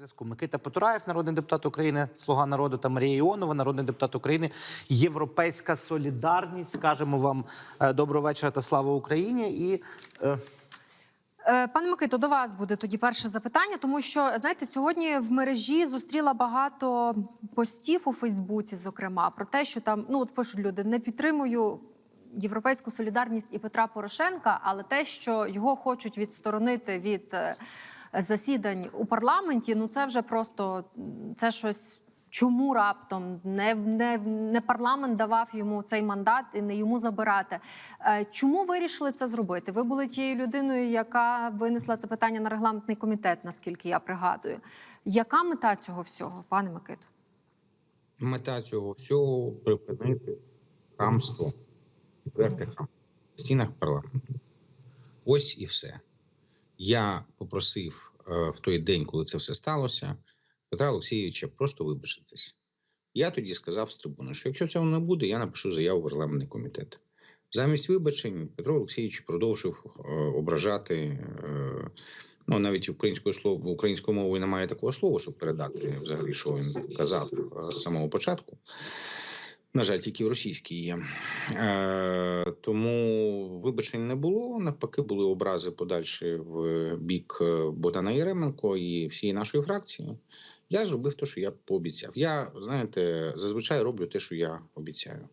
Зв'язку Микита Потураєв, народний депутат України, Слуга народу та Марія Іонова, народний депутат України, Європейська Солідарність. Скажемо вам е, доброго вечора та слава Україні. І е, Е, Пане Микито, до вас буде тоді перше запитання, тому що знаєте, сьогодні в мережі зустріла багато постів у Фейсбуці, зокрема, про те, що там ну от пишуть люди: не підтримую європейську солідарність і Петра Порошенка, але те, що його хочуть відсторонити від засідань у парламенті, ну це вже просто це щось. Чому раптом не, не, не парламент давав йому цей мандат і не йому забирати? Е, Чому вирішили це зробити? Ви були тією людиною, яка винесла це питання на регламентний комітет, наскільки я пригадую. Яка мета цього всього, пане Микиту? Мета цього всього припинити хамство, відверте хамство в стінах парламенту. Ось і все. Я попросив е, в той день, коли це все сталося, Петра Олексійовича просто вибачитись. Я тоді сказав з трибуни, що якщо цього не буде, я напишу заяву в парламентний комітет. Замість вибачень Петро Олексійович продовжив е, ображати. Е, Ну, навіть українською слово українською мовою немає такого слова, щоб передати взагалі, що він казав е, з самого початку. На жаль, тільки в російській є. Е, тому вибачень не було. Навпаки, були образи подальші в бік е, Богдана Єременко і всієї нашої фракції. Я зробив те, що я пообіцяв. Я, знаєте, зазвичай роблю те, що я обіцяю.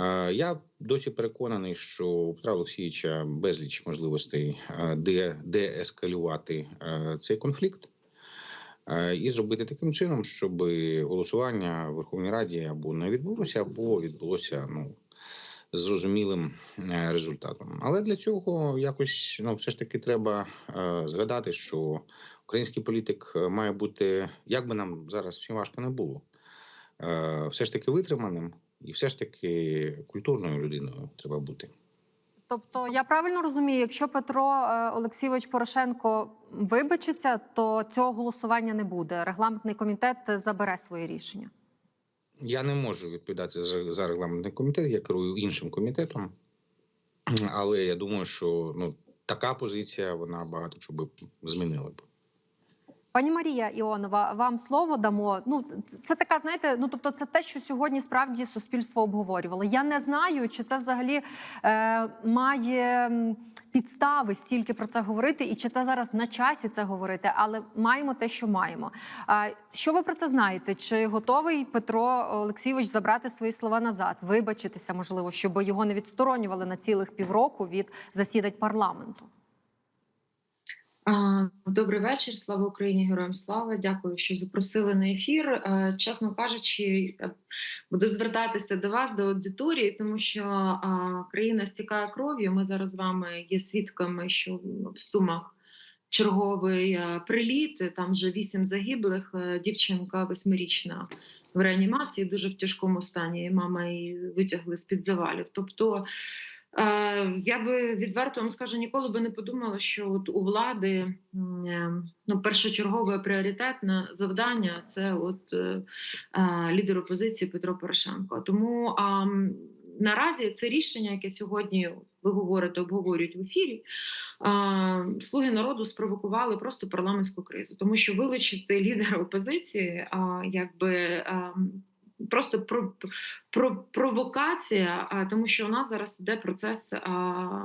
Е, Я досі переконаний, що у Петра Олексійовича безліч можливостей е, де, деескалювати е, цей конфлікт і зробити таким чином, щоб голосування в Верховній Раді або не відбулося, або відбулося ну, з зрозумілим е, результатом. Але для цього якось ну, все ж таки треба е, згадати, що український політик е, має бути, як би нам зараз всім важко не було, е, все ж таки витриманим. І все ж таки культурною людиною треба бути. Тобто, я правильно розумію, якщо Петро е, Олексійович Порошенко вибачиться, то цього голосування не буде. Регламентний комітет забере своє рішення. Я не можу відповідати за, регламентний комітет, я керую іншим комітетом. Але я думаю, що ну, така позиція вона багато чого би змінила б. Пані Марія Іонова, вам слово дамо. Ну це така, знаєте, ну тобто, це те, що сьогодні справді суспільство обговорювало. Я не знаю, чи це взагалі е, має підстави стільки про це говорити, і чи це зараз на часі це говорити, але маємо те, що маємо. А що ви про це знаєте? Чи готовий Петро Олексійович забрати свої слова назад, вибачитися, можливо, щоб його не відсторонювали на цілих півроку від засідань парламенту? Добрий вечір, слава Україні, героям слава. Дякую, що запросили на ефір. Чесно кажучи, е, буду звертатися до вас, до аудиторії, тому що країна стікає кров'ю. Ми зараз з вами є свідками, що в Сумах черговий е, приліт. Там вже вісім загиблих. е, Дівчинка восьмирічна в реанімації, дуже в тяжкому стані. Мама її витягли з під завалів. Тобто. Е, Я би відверто вам скажу, ніколи би не подумала, що от у влади е, ну, першочергове пріоритетне завдання це от е, лідер опозиції Петро Порошенко. Тому а, наразі це рішення, яке сьогодні ви говорите, обговорюють в ефірі. а, Слуги народу спровокували просто парламентську кризу, тому що вилучити лідера опозиції, а, якби. а, Просто про, про провокація, а, тому що у нас зараз йде процес а,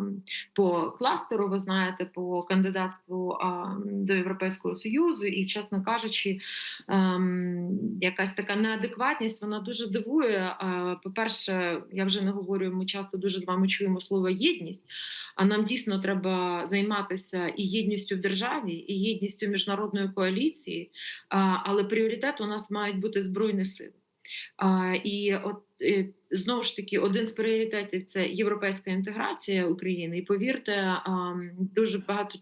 по кластеру. Ви знаєте, по кандидатству а, до Європейського союзу, і, чесно кажучи, ем, якась така неадекватність вона дуже дивує. А, По-перше, я вже не говорю, ми часто дуже з вами чуємо слово єдність. А нам дійсно треба займатися і єдністю в державі, і єдністю міжнародної коаліції. А, Але пріоритет у нас мають бути збройні сили. А, І от е, знову ж таки, один з пріоритетів це європейська інтеграція України. І повірте, дуже багато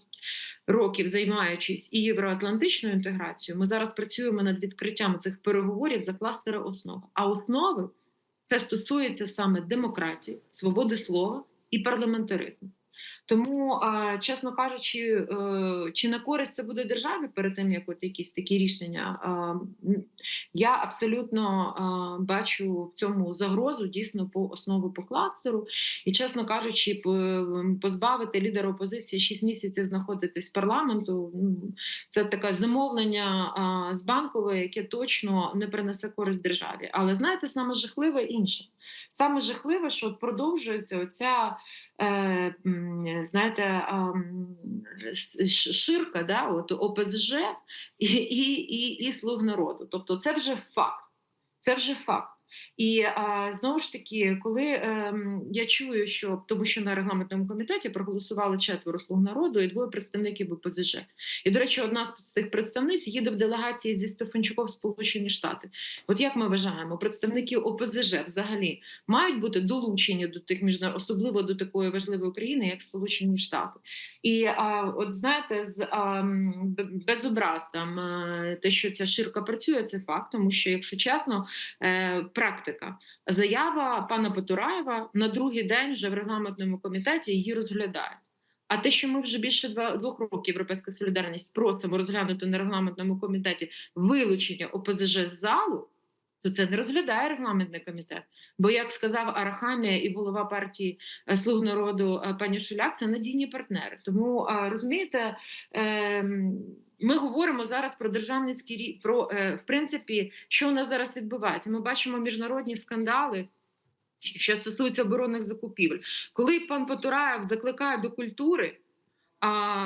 років займаючись і євроатлантичною інтеграцією, ми зараз працюємо над відкриттям цих переговорів за кластери основ. А основи це стосується саме демократії, свободи слова і парламентаризму. Тому, чесно кажучи, е, чи на користь це буде державі перед тим, як от якісь такі рішення, я абсолютно бачу в цьому загрозу дійсно по основу по кластеру. І, чесно кажучи, позбавити лідера опозиції 6 місяців знаходитись в парламенту. ну, Це таке замовлення з банкової, яке точно не принесе користь державі. Але знаєте, саме жахливе інше. Саме жахливе, що продовжується оця. М, знаєте, ширка, да, от ОПЗЖ і, і, і, і слуг народу. Тобто, це вже факт. Це вже факт. І знову ж таки, коли ем, я чую, що тому що на регламентному комітеті проголосували четверо слуг народу і двоє представників ОПЗЖ. І, до речі, одна з цих представниць їде в делегації зі Стефанчуком в Сполучені Штати. От як ми вважаємо, представники ОПЗЖ взагалі мають бути долучені до тих міжна... особливо до такої важливої країни, як Сполучені Штати. І от знаєте, з а, без образ там е, те, що ця ширка працює, це факт, тому що, якщо чесно, е, практика. Заява пана Потураєва на другий день вже в регламентному комітеті її розглядають. А те, що ми вже більше двох років Європейська солідарність просимо розглянути на регламентному комітеті вилучення ОПЗЖ з залу, то це не розглядає регламентний комітет. Бо, як сказав Арахамія і голова партії е, Слуг народу е, пані Шуляк, це надійні партнери. Тому е, розумієте, ем, ми говоримо зараз про державницький рі- про е, в принципі, що у нас зараз відбувається. Ми бачимо міжнародні скандали. Що стосується оборонних закупівель, коли пан Потураєв закликає до культури,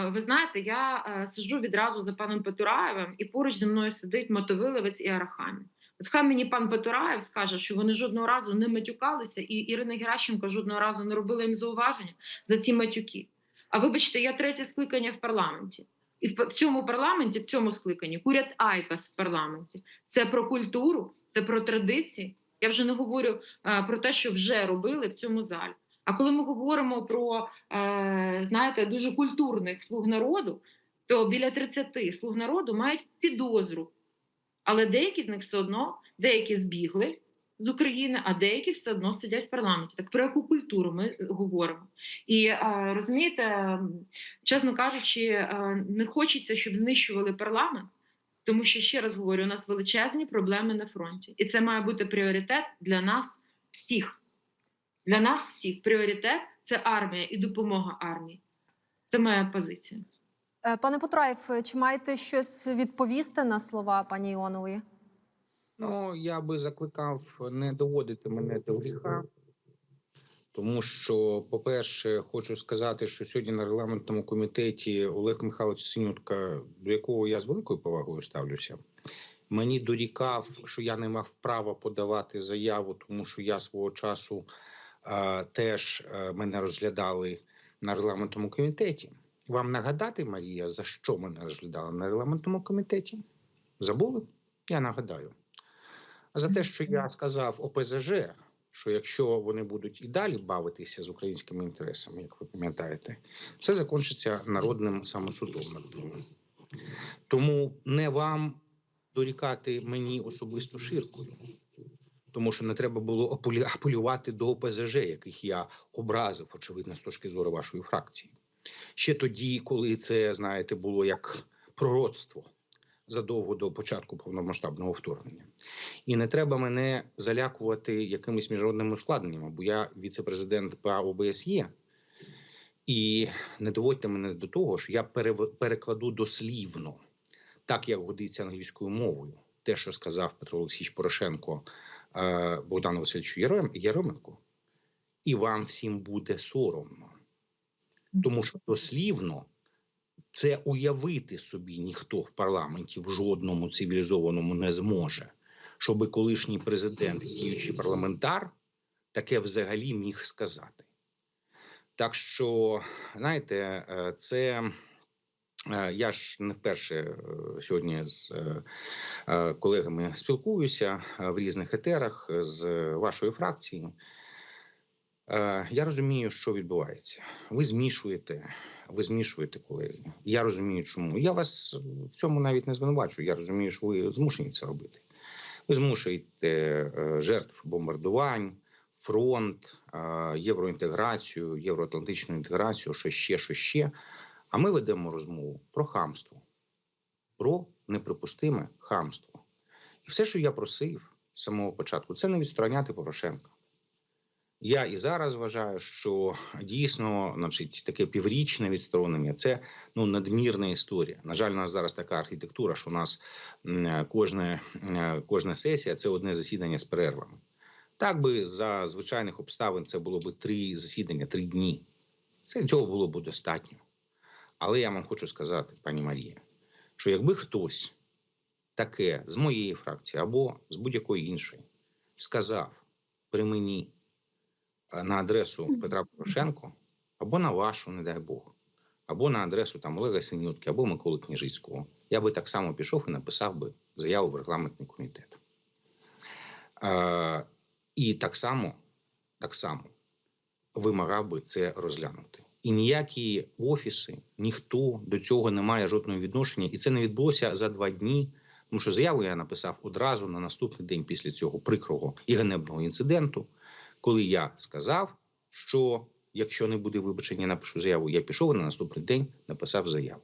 ви знаєте, я е, сиджу відразу за паном Потураєвим, і поруч зі мною сидить мотовиловець і Арахамі. От хай мені пан Потураєв скаже, що вони жодного разу не матюкалися, і Ірина Геращенко жодного разу не робила їм зауваження за ці матюки. А вибачте, я третє скликання в парламенті. І в цьому парламенті, в цьому скликанні, курять Айкас в парламенті. Це про культуру, це про традиції. Я вже не говорю е, про те, що вже робили в цьому залі. А коли ми говоримо про е, знаєте, дуже культурних слуг народу, то біля 30 слуг народу мають підозру. Але деякі з них все одно, деякі збігли з України, а деякі все одно сидять в парламенті. Так про яку культуру ми говоримо? І е, розумієте, чесно кажучи, е, не хочеться, щоб знищували парламент. Тому що ще раз говорю, у нас величезні проблеми на фронті, і це має бути пріоритет для нас всіх. Для нас всіх пріоритет це армія і допомога армії. Це моя позиція. Е, Пане Потураєв, чи маєте щось відповісти на слова пані Іонової? Ну, я би закликав не доводити мене до гріха, тому що, по-перше, хочу сказати, що сьогодні на регламентному комітеті Олег Михайлович Синютка, до якого я з великою повагою ставлюся, мені дорікав, що я не мав права подавати заяву, тому що я свого часу е, теж е, мене розглядали на регламентному комітеті. Вам нагадати, Марія, за що мене розглядали на регламентному комітеті? Забули? Я нагадаю. За те, що я сказав ОПЗЖ, що якщо вони будуть і далі бавитися з українськими інтересами, як ви пам'ятаєте, це закінчиться народним самосудом. Тому не вам дорікати мені особисто ширкою, тому що не треба було апелю- апелювати до ОПЗЖ, яких я образив, очевидно, з точки зору вашої фракції. Ще тоді, коли це, знаєте, було як пророцтво задовго до початку повномасштабного вторгнення. І не треба мене залякувати якимись міжнародними ускладненнями, бо я віце-президент ПА ОБСЄ. І не доводьте мене до того, що я перекладу дослівно, так як годиться англійською мовою, те, що сказав Петро Олексійович Порошенко е, Богдану Васильовичу Єременку, і вам всім буде соромно. Тому що дослівно це уявити собі ніхто в парламенті в жодному цивілізованому не зможе, щоби колишній президент, і діючий парламентар, таке взагалі міг сказати. Так що, знаєте, е, це е, я ж не вперше е, сьогодні з колегами спілкуюся в різних етерах з вашої фракції. Е, Я розумію, що відбувається. Ви змішуєте, ви змішуєте колеги. Я розумію, чому. Я вас в цьому навіть не звинувачую. Я розумію, що ви змушені це робити. Ви змушуєте е, жертв бомбардувань, фронт, е, євроінтеграцію, євроатлантичну інтеграцію, що ще, що ще. А ми ведемо розмову про хамство, про неприпустиме хамство. І все, що я просив з самого початку, це не відстороняти Порошенка. Я і зараз вважаю, що дійсно значить, таке піврічне відсторонення це ну, надмірна історія. На жаль, у нас зараз така архітектура, що у нас кожне, е, кожна сесія це одне засідання з перервами. Так би за звичайних обставин це було б три засідання, три дні. Це цього було б достатньо. Але я вам хочу сказати, пані Марія, що якби хтось таке з моєї фракції або з будь-якої іншої сказав при мені на адресу Петра Порошенко, або на вашу, не дай Бог, або на адресу там Олега Синютки, або Миколи Княжицького, я би так само пішов і написав би заяву в регламентний комітет. Е, і так само, так само вимагав би це розглянути. І ніякі офіси, ніхто до цього не має жодного відношення, і це не відбулося за два дні. Тому що заяву я написав одразу на наступний день після цього прикрого і ганебного інциденту, коли я сказав, що якщо не буде вибачення, напишу заяву. Я пішов і на наступний день написав заяву.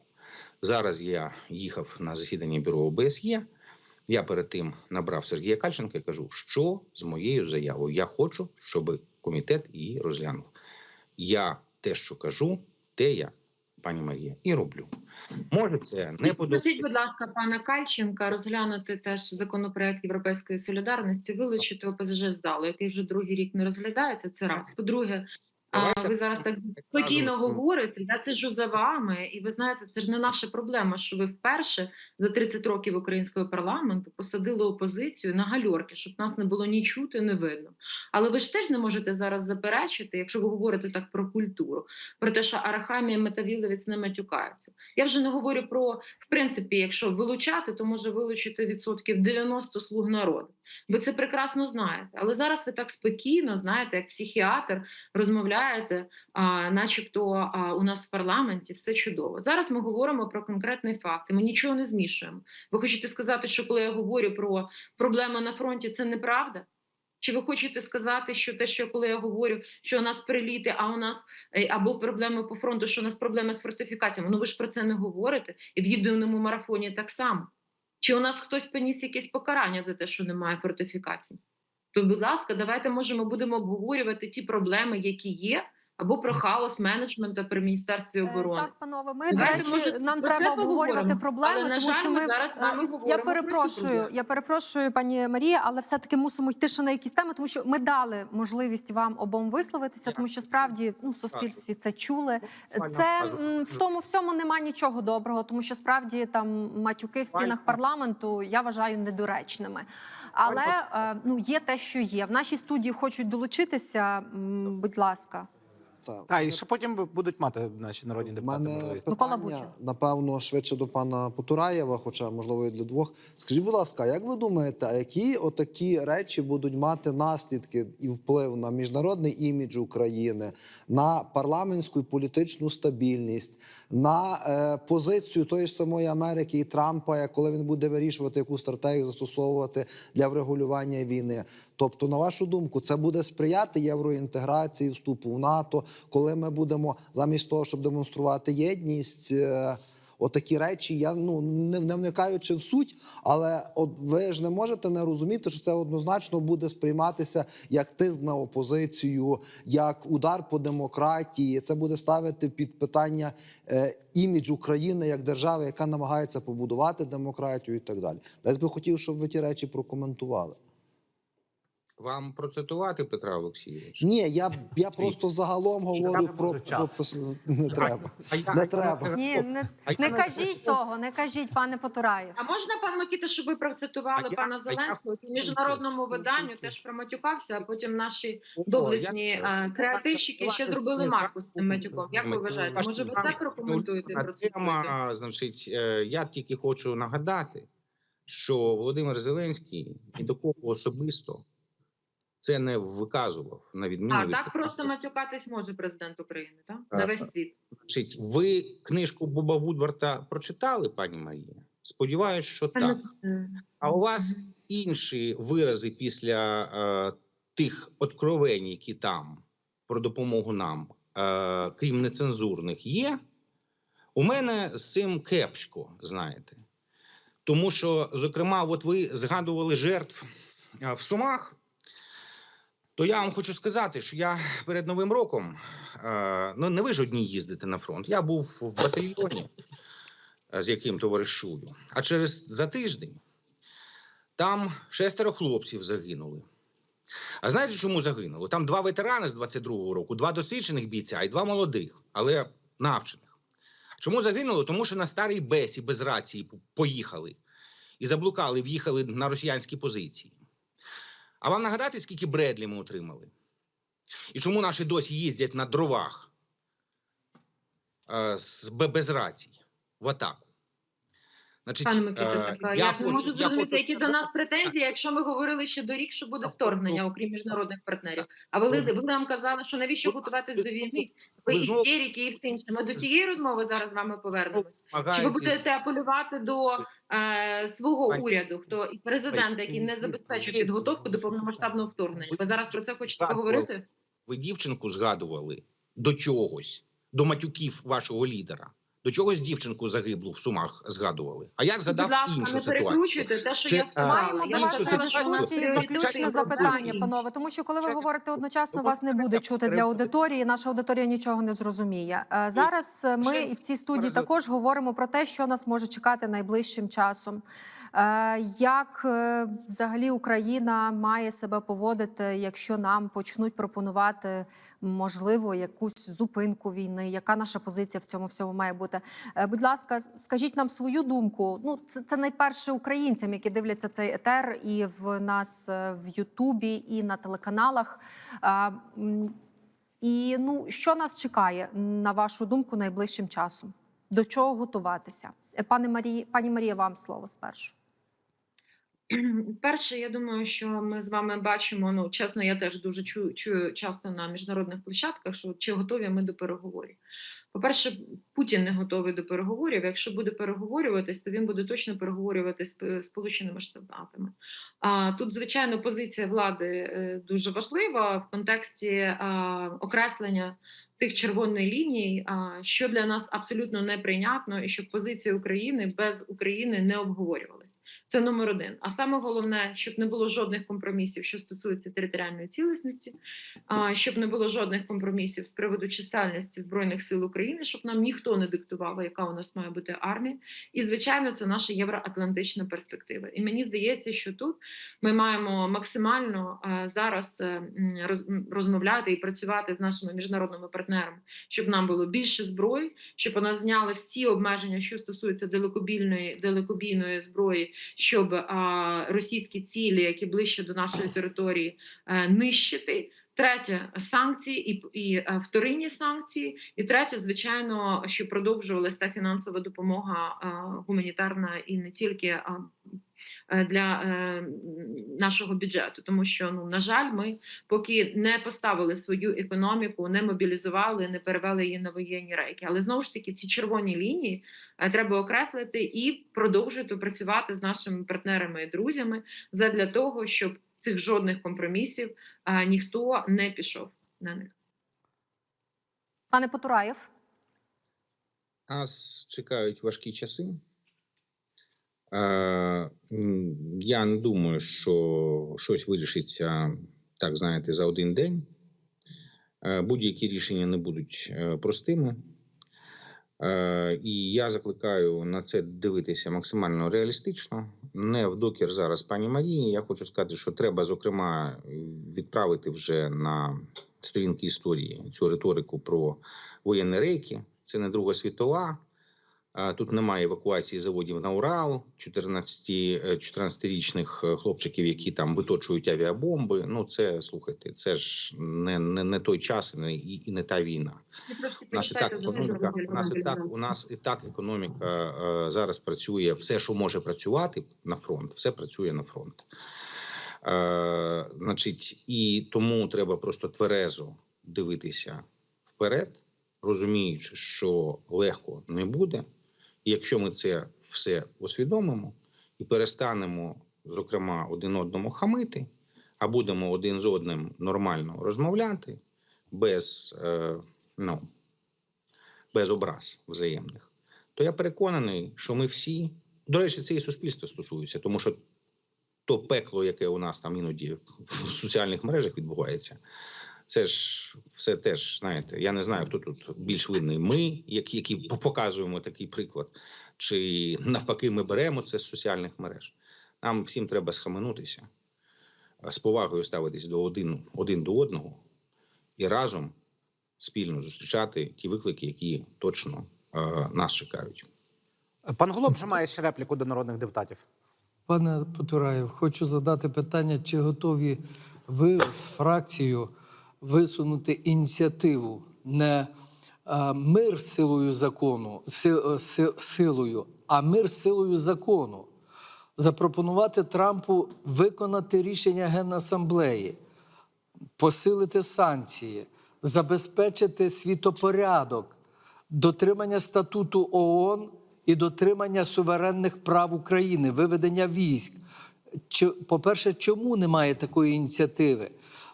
Зараз я їхав на засідання бюро ОБСЄ. Я перед тим набрав Сергія Кальченка і кажу, що з моєю заявою я хочу, щоб комітет її розглянув. Я те, що кажу, те я, пані Марія, і роблю. Може, це не подобається. Просіть, будь ласка, пана Кальченка розглянути теж законопроект Європейської солідарності, вилучити ОПЗЖ з залу, який вже другий рік не розглядається. Це раз. По-друге, Давайте ви зараз так спокійно говорите. Я сиджу за вами, і ви знаєте, це ж не наша проблема, що ви вперше за 30 років українського парламенту посадили опозицію на гальорки, щоб нас не було ні чути, ні видно. Але ви ж теж не можете зараз заперечити, якщо ви говорите так про культуру, про те, що Арахамія Метавіловець не матюкаються. Я вже не говорю про в принципі, якщо вилучати, то може вилучити відсотків 90 слуг народу. Ви це прекрасно знаєте. Але зараз ви так спокійно знаєте, як психіатр розмовляєте, а, начебто а, у нас в парламенті все чудово. Зараз ми говоримо про конкретний факт. і Ми нічого не змішуємо. Ви хочете сказати, що коли я говорю про проблеми на фронті, це неправда? Чи ви хочете сказати, що те, що коли я говорю, що у нас приліти, а у нас е, або проблеми по фронту, що у нас проблеми з фортифікаціями? Ну ви ж про це не говорите, і в єдиному марафоні так само. Чи у нас хтось поніс якесь покарання за те, що немає фортифікацій? То, будь ласка, давайте може ми будемо обговорювати ті проблеми, які є, або про хаос менеджменту при міністерстві Е, оборони. Так, панове, ми до Давайте, речі, може, нам треба обговорювати проблеми, Але, на тому жаль, що ми зараз з вами е, говоримо я перепрошую. Я перепрошую, пані Марія, але все-таки мусимо йти ще на якісь теми, тому що ми дали можливість вам обом висловитися, тому що справді ну в суспільстві це чули. Це в тому всьому нема нічого доброго, тому що справді там матюки в стінах парламенту я вважаю недоречними. Але е, ну є те, що є. В нашій студії хочуть долучитися. Будь ласка. Так. А, і ще потім будуть мати наші народні У депутати. мене можливість. Питання, напевно, швидше до пана Потураєва, хоча, можливо, і для двох. Скажіть, будь ласка, як ви думаєте, а які отакі речі будуть мати наслідки і вплив на міжнародний імідж України, на парламентську і політичну стабільність, на е, позицію тої ж самої Америки і Трампа, коли він буде вирішувати, яку стратегію застосовувати для врегулювання війни? Тобто, на вашу думку, це буде сприяти євроінтеграції, вступу в НАТО, коли ми будемо замість того, щоб демонструвати єдність. е, Отакі речі, я ну не, не вникаючи в суть, але от ви ж не можете не розуміти, що це однозначно буде сприйматися як тиск на опозицію, як удар по демократії. Це буде ставити під питання е, імідж України як держави, яка намагається побудувати демократію і так далі. Десь би хотів, щоб ви ті речі прокоментували. Вам процитувати Петра Олексійовича? Ні, я, я Свій. просто загалом говорю про, про, не треба. А я- Не я- треба. Ні, не, А не кажіть того, не кажіть, пане Потураєв. А можна, пан Микита, щоб ви процитували А я- пана я- Зеленського, в міжнародному виданню теж проматюкався, а потім наші доблесні е, креативщики ще зробили марку з цим матюком. Як ви вважаєте? Може, ви це прокоментуєте? Тема, значить, е, я тільки хочу нагадати, що Володимир Зеленський ні до кого особисто це не виказував на відміну А від так просто матюкатись може президент України, так? На весь світ. Значить, ви книжку Боба Вудварта прочитали, пані Марія? Сподіваюсь, що так. А у вас інші вирази після е, тих откровень, які там про допомогу нам, е, крім нецензурних, є, у мене з цим кепсько, знаєте. Тому що, зокрема, от ви згадували жертв е, в Сумах. То я вам хочу сказати, що я перед Новим роком, е, ну не ви ж одні їздите на фронт. Я був в батальйоні, е, з яким товаришую. А через за тиждень там шестеро хлопців загинули. А знаєте, чому загинули? Там два ветерани з 22-го року, два досвідчених бійця і два молодих, але навчених. Чому загинули? Тому що на старій бесі без рації поїхали і заблукали, в'їхали на росіянські позиції. А вам нагадати, скільки Бредлі ми отримали? І чому наші досі їздять на дровах е, з без рацій в атаку? Значить, Пане Микита, е, так, я, не можу зрозуміти, які до нас претензії, якщо ми говорили ще до рік, що буде вторгнення, ну, окрім міжнародних партнерів. А ви, ви нам казали, що навіщо готуватись до війни? Ви істерики і все інше. Ми до цієї розмови зараз з вами повернемось. Чи ви будете апелювати до е, свого уряду, хто і президента, який не забезпечує підготовку до повномасштабного вторгнення? Ви зараз про це хочете поговорити? ви дівчинку згадували до чогось, до матюків вашого лідера. До чогось дівчинку загиблу в сумах згадували. А я згадав Будь ласка, іншу не ситуацію. перекручуйте те, що Чи, я. Маємо до вас дискусії заключне запитання, панове. Тому що коли ви говорите одночасно, вас не буде чути для аудиторії. Наша аудиторія нічого не зрозуміє. Е, Зараз ми і в цій студії також говоримо про те, що нас може чекати найближчим часом. Е, Як е, взагалі Україна має себе поводити, якщо нам почнуть пропонувати можливо якусь зупинку війни? Яка наша позиція в цьому всьому має бути? Е, Будь ласка, скажіть нам свою думку. Ну, це, це найперше українцям, які дивляться цей етер, і в нас в Ютубі, і на телеканалах. І ну, що нас чекає, на вашу думку, найближчим часом? До чого готуватися? Пане Марії, пані Марія, вам слово спершу. Перше, я думаю, що ми з вами бачимо. Ну, чесно, я теж дуже чую, чую часто на міжнародних площадках, що чи готові ми до переговорів. По-перше, Путін не готовий до переговорів. Якщо буде переговорюватись, то він буде точно переговорювати з Сполученими Штатами. А тут, звичайно, позиція влади е, дуже важлива в контексті окреслення тих червоних ліній, що для нас абсолютно неприйнятно, і щоб позиція України без України не обговорювалась. Це номер один. А саме головне, щоб не було жодних компромісів, що стосується територіальної цілісності, щоб не було жодних компромісів з приводу чисельності збройних сил України, щоб нам ніхто не диктував, яка у нас має бути армія. І звичайно, це наша євроатлантична перспектива. І мені здається, що тут ми маємо максимально зараз е, розмовляти і працювати з нашими міжнародними партнерами, щоб нам було більше зброї, щоб у нас зняли всі обмеження, що стосуються далекобільної далекобійної зброї, щоб а, російські цілі, які ближче до нашої території, а, нищити. Третє санкції і, і е, вторинні санкції. І третє, звичайно, що продовжувалася та фінансова допомога а, гуманітарна і не тільки а, е, для е, нашого бюджету, тому що ну на жаль, ми поки не поставили свою економіку, не мобілізували, не перевели її на воєнні рейки. Але знову ж таки, ці червоні лінії е, треба окреслити і продовжувати працювати з нашими партнерами і друзями задля того, щоб цих жодних компромісів е, ніхто не пішов на них. Пане Потураєв, Нас чекають важкі часи. Я не думаю, що щось вирішиться, так знаєте, за один день. Е, Будь-які рішення не будуть е, простими. Е, І я закликаю на це дивитися максимально реалістично. Не в докір зараз пані Марії. Я хочу сказати, що треба, зокрема, відправити вже на сторінки історії цю риторику про воєнні рейки. Це не Друга світова. Тут немає евакуації заводів на Урал, 14, е, 14-річних е, хлопчиків, які там виточують авіабомби. Ну, це слухайте, це ж не, не, не той час і не, і, не та війна. У нас і так економіка, у нас і так, у нас і так економіка зараз працює. Все, що може працювати на фронт, все працює на фронт. Е, значить, і тому треба просто тверезо дивитися вперед, розуміючи, що легко не буде. І якщо ми це все усвідомимо і перестанемо, зокрема, один одному хамити, а будемо один з одним нормально розмовляти, без, е, ну, без образ взаємних, то я переконаний, що ми всі, до речі, це і суспільство стосується, тому що то пекло, яке у нас там іноді в соціальних мережах відбувається, це ж все теж, знаєте, я не знаю, хто тут більш винний. Ми, які, які показуємо такий приклад, чи навпаки, ми беремо це з соціальних мереж. Нам всім треба схаменутися, з повагою ставитись до один, один до одного і разом спільно зустрічати ті виклики, які точно е, нас чекають. Пан Голуб вже має ще репліку до народних депутатів. Пане Потураєв, хочу задати питання, чи готові ви з фракцією висунути ініціативу не е, мир силою закону, е, си- силою, а мир силою закону. Запропонувати Трампу виконати рішення Генасамблеї, посилити санкції, забезпечити світопорядок, дотримання статуту ООН і дотримання суверенних прав України, виведення військ. По-перше, чому немає такої ініціативи?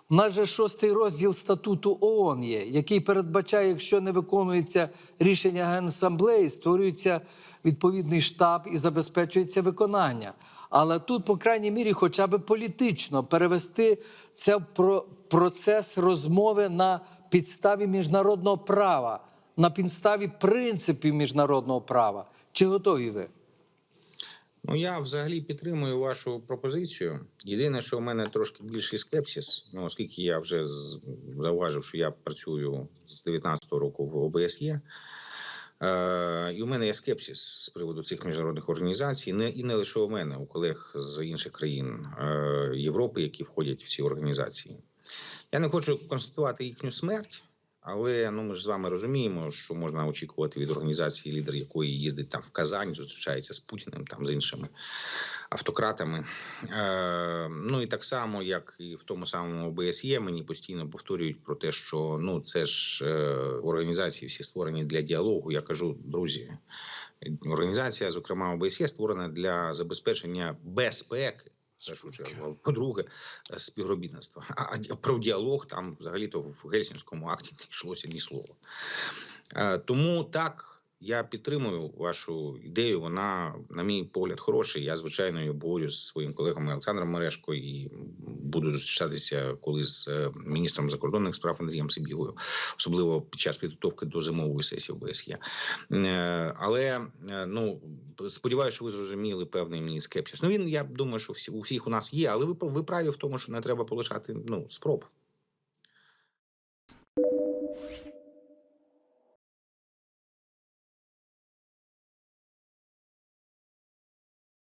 У нас же шостий розділ статуту ООН є, який передбачає, якщо не виконується рішення Генасамблеї, створюється відповідний штаб і забезпечується виконання. Але тут, по крайній мірі, хоча б політично перевести це в процес розмови на підставі міжнародного права, на підставі принципів міжнародного права. Чи готові ви? Ну, я взагалі підтримую вашу пропозицію. Єдине, що у мене трошки більший скепсис, ну, оскільки я вже зауважив, що я працюю з 19-го року в ОБСЄ. Е, і у мене є скепсис з приводу цих міжнародних організацій, не і не лише у мене, у колег з інших країн е, Європи, які входять в ці організації. Я не хочу констатувати їхню смерть, але ну ми ж з вами розуміємо, що можна очікувати від організації, лідер якої їздить там в Казань, зустрічається з Путіним, там з іншими автократами. Е, ну і так само, як і в тому самому ОБСЄ, мені постійно повторюють про те, що ну це ж е, організації всі створені для діалогу. Я кажу, друзі, організація, зокрема ОБСЄ, створена для забезпечення безпеки. В першу чергу. По-друге, співробітництво. співробітництва. А а про діалог там взагалі-то в Гельсінському акті не йшлося ні слова. Е, Тому так. Я підтримую вашу ідею. Вона, на мій погляд, хороша. Я звичайно її обговорю з своїм колегами Олександром Мерешко і буду зустрічатися коли з е, міністром закордонних справ Андрієм Сибігою, особливо під час підготовки до зимової сесії ОБСЄ. Е, Але е, ну сподіваюся, що ви зрозуміли певний мій скепсис. Ну він я думаю, що всі у всіх у нас є, але ви ви праві в тому, що не треба полишати ну спроб.